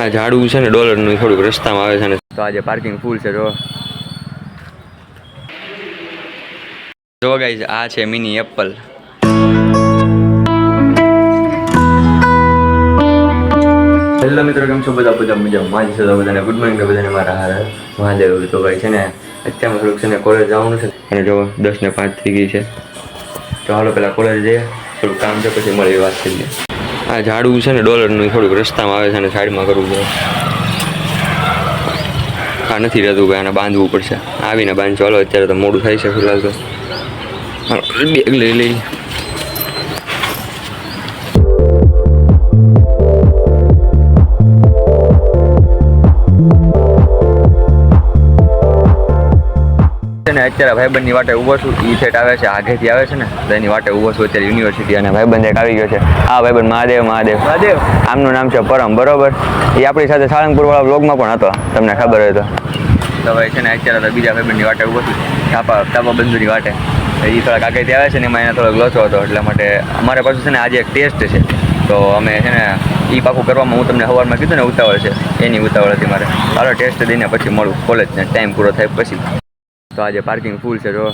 આ ઝાડવું છે ને ડોલરનું થોડુંક રસ્તામાં આવે છે ને. તો આજે પાર્કિંગ ફૂલ છે જો. જો ગાઈઝ આ છે મિની એપલ હેલો મિત્રો કેમ છો? બધા બધા મજા માં છે તો બધાને ગુડ મોર્નિંગ બધાને મારા હારે મહાદેવ તો ભાઈ છે ને અત્યારમાં થોડુંક છે ને કોલેજ જવાનું છે. અને જો દસ ને પાંચ થઈ ગઈ છે. તો હાલો પેલા કોલેજ જઈએ થોડુંક કામ છે પછી મળી વાત કરીએ. આ ઝાડવું છે ને ડોલરનું થોડુંક રસ્તામાં આવે છે અને સાઈડમાં કરવું પડે આ નથી રહેતું કે આને બાંધવું પડશે. આવીને બાંધ ચાલો અત્યારે તો મોડું થાય છે ફિલહાલ તો. બેગ લઈ લઈ અત્યારે ભાઈબંધની વાટે ઊભો છું. ઈ સેટ આવે છે આગેથી આવે છે ને તો એની વાટે ઊભો છું અત્યારે યુનિવર્સિટી અને ભાઈબંધ એક આવી ગયો છે. આ ભાઈબંધ મહાદેવ મહાદેવ. મહાદેવ? આમનું નામ છે પરમ બરોબર? એ આપણી સાથે સાળંગપુર વાળા બ્લોગમાં પણ હતો તમને ખબર હોય તો. તો ભાઈ છે ને અત્યારે તો બીજા ભાઈબંધની વાટે ઊભો છું. છાપા છાપા બંધુની વાટે. એ થોડાક આગળથી આવે છે ને એમાં એને થોડોક લોચો હતો એટલા માટે અમારે પાછું છે ને આજે એક ટેસ્ટ છે. તો અમે છે ને એ પાકું કરવામાં હું તમને સવારમાં કીધું ને ઉતાવળ છે. એની ઉતાવળ હતી મારે. હાલો ટેસ્ટ દઈને પછી મળું. કોલેજને ટાઈમ પૂરો થાય પછી. તો આજે પાર્કિંગ ફૂલ છે જો.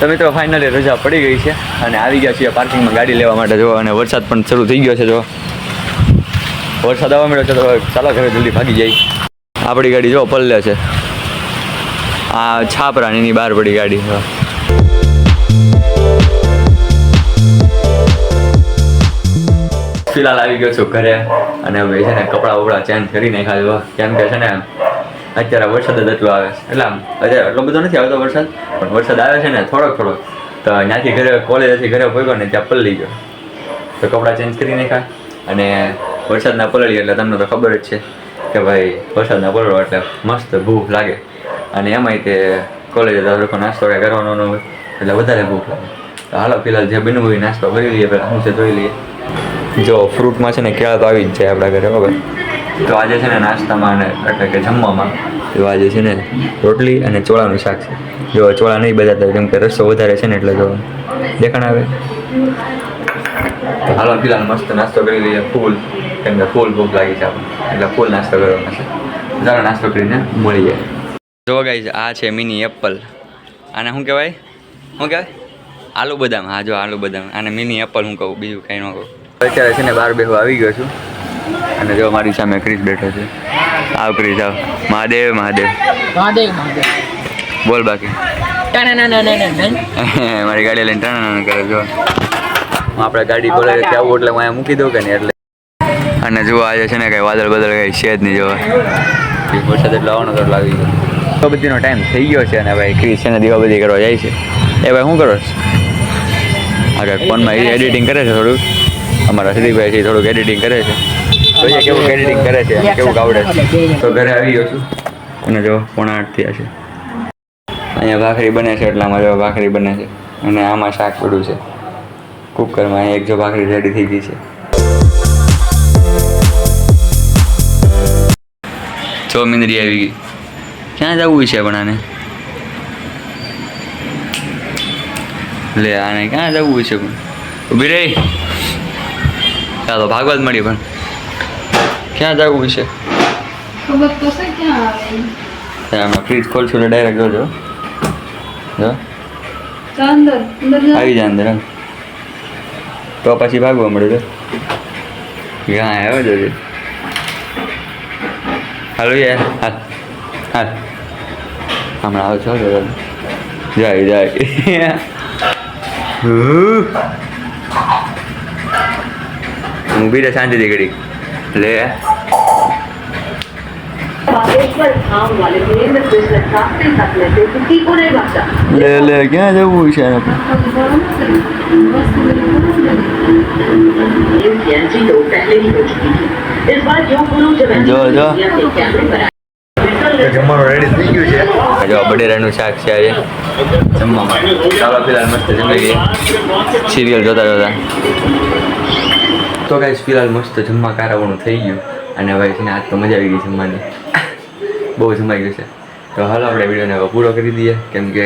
તો મિત્રો ફાઇનલી રજા પડી ગઈ છે અને આવી ગયા છીએ પાર્કિંગમાં ગાડી લેવા માટે, જો, અને વરસાદ પણ શરૂ થઈ ગયો છે, જો. વરસાદ આવવા મળ્યો છે, તો ચાલો ઘરે જલ્દી ભાગી જાય આપણી ગાડી જો પલ્લે છે. આ છાપરાની બહાર પડી ગાડી. ફિલહાલ આવી ગયો છું ઘરે, અને હવે છે ને કપડાં વપડા ચેન્જ કરી નાખ્યા જો કેમ કે છે ને અત્યારે વરસાદ જ એટલો આવે છે. એટલે આમ, અત્યારે એટલો બધો નથી આવતો વરસાદ, પણ વરસાદ આવે છે ને થોડોક થોડોક, તો ત્યાંથી ઘરે કોલેજથી ઘરે પહોંચ્યો ને ત્યાં પલળી ગયો. તો કપડાં ચેન્જ કરી નાખ્યા અને વરસાદના પલળી, એટલે તમને તો ખબર જ છે કે ભાઈ વરસાદના પલળો એટલે મસ્ત ભૂખ લાગે. અને એમાંય તે કોલેજે તો નાસ્તો કાંઈ કરવાનો ન હોય, એટલે વધારે ભૂખ લાગે. તો હાલો, ફિલહાલ જે બનવું હોય નાસ્તો કરી લઈએ પહેલાં હું છે જોઈ લઈએ. જો ફ્રૂટમાં છે ને કેળા તો આવી જ જાય આપણા ઘરે બરાબર તો આજે છે ને નાસ્તામાં અને એટલે કે જમવામાં તો આજે છે ને રોટલી અને ચોળાનું શાક છે. જો ચોળા નહીં બજાતા કેમ કે રસ્તો વધારે છે ને એટલે જો દેખાણ આવે. તો હાલો ફિલહાલ મસ્ત નાસ્તો કરી લઈએ, ફૂલ, કેમ કે ફૂલ ભૂખ લાગી છે આપણે એટલે ફૂલ નાસ્તો કરવાનો છે. ચાલો નાસ્તો કરીને મળીએ જો ગાઈઝ આ છે મિની એપલ આને શું કહેવાય? શું કહેવાય? આલુ બદામ. હા, જો આલુ બદામ. આને મિની એપલ હું કહું, બીજું કંઈ ન કહું. અત્યારે છે ને બાર બેહવા આવી ગયો છું. અને જો મારી સામે ક્રિશ બેઠો છે. આવ ક્રિશ આવ. મહાદેવ મહાદેવ. મહાદેવ મહાદેવ. બોલ બાકી. મારી ગાડી લઈને ટાણા કરે જો. આપણે ગાડી બોલે કે આવું એટલે હું અહીંયા મૂકી દઉં કે નહીં એટલે. અને જો આજે છે ને કઈ વાદળ બદલ કઈ છે જ નહીં જોવા વરસાદ એટલો આવવાનો તો લાગી ગયો. દીવાબત્તીનો ટાઈમ થઈ ગયો છે અને ભાઈ ક્રિશ છે ને દીવાબત્તી કરવા જાય છે. એ ભાઈ શું કરો છો? ફોનમાં એડિટિંગ કરે છે. થોડુંક? અમારા શ્રીભાઈ છે થોડુંક એડિટિંગ કરે છે. જોઈએ કેવું એડિટિંગ કરે છે? કેવું આવડે છે? તો ઘરે આવી ગયો છું. અને જો પોણા આઠ થયા છે. અહીંયા ભાખરી બને છે એટલામાં જો ભાખરી બને છે. અને આમાં શાક પડ્યું છે. કુકરમાં અહીંયા એક જો ભાખરી રેડી થઈ ગઈ છે. જો મિંદરી આવી ગઈ. ક્યાં જવું છે પણ આને? લે આને ક્યાં જવું છે પણ? ઊભી રહી. ચાલો ભાગવત મળી પણ. ક્યાં જવું છે ખબર તો છે ક્યાં આવે આમાં ફ્રીજ ખોલશું તો ડાયરેક્ટ જોજો. જો. આવી જા અંદર તો પછી ભાગવા મળે તો ક્યાં આવ્યો જોજે હાલો યાર હાલ હાલ. હમણાં આવો છો જો જાય જાય. હું બીજા શાંતિથી ઘડી લે. લે લે ક્યાં જવું છે જો જો. જમવાનું શાક છે આજે. જમવામાં. સિરિયલ જોતા જોતા. તો ગાઈસ ફિલહાલ મસ્ત જમવા કારાવાનું થઈ ગયું. અને હવે છે ને આજ તો મજા આવી ગઈ જમવાની. બહુ જમાઈ ગયું છે. તો હાલો આપણે વિડીયોને હવે પૂરો કરી દઈએ. કેમ કે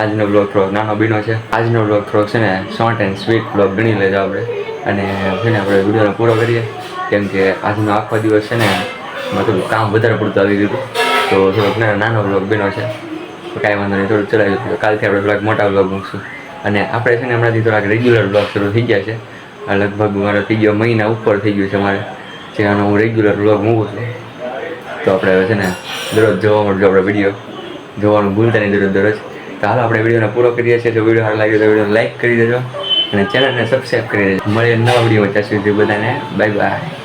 આજનો બ્લોગ થોડોક નાનો બીનો છે. આજનો બ્લોગ થોડોક છે ને શોર્ટ એન્ડ સ્વીટ બ્લોગ ગણી લેજો આપણે. અને છે આપણે વિડીયોને પૂરો કરીએ. કેમ કે આજનો આખો દિવસ છે ને મતલબ કામ વધારે પડતું આવી ગયું તો થોડોક નાનો બ્લોગ બીનો છે. તો કાંઈ વાંધો નહીં, થોડુંક ચલાવી તો કાલથી આપણે થોડાક મોટા બ્લોગ મૂકશું. અને આપણે છે ને હમણાંથી થોડાક રેગ્યુલર બ્લોગ શરૂ થઈ ગયા છે. આ લગભગ મારો થઈ ગયો મહિના ઉપર થઈ ગયું છે મારે. જેનો હું રેગ્યુલર બ્લોગ મૂકું છું. તો આપણે હવે છે ને દરરોજ જોવા મળજો આપણે વીડિયો જોવાનું ભૂલતા નહીં દરરોજ દરરોજ. તો હાલ આપણે વિડીયોને પૂરો કરીએ છીએ. જો વીડિયો સારો લાગ્યો તો વીડિયો લાઈક કરી દેજો. અને ચેનલને સબસ્ક્રાઈબ કરી દેજો. મળીએ નવા વિડીયોમાં ત્યાં સુધી બધાને. Bye bye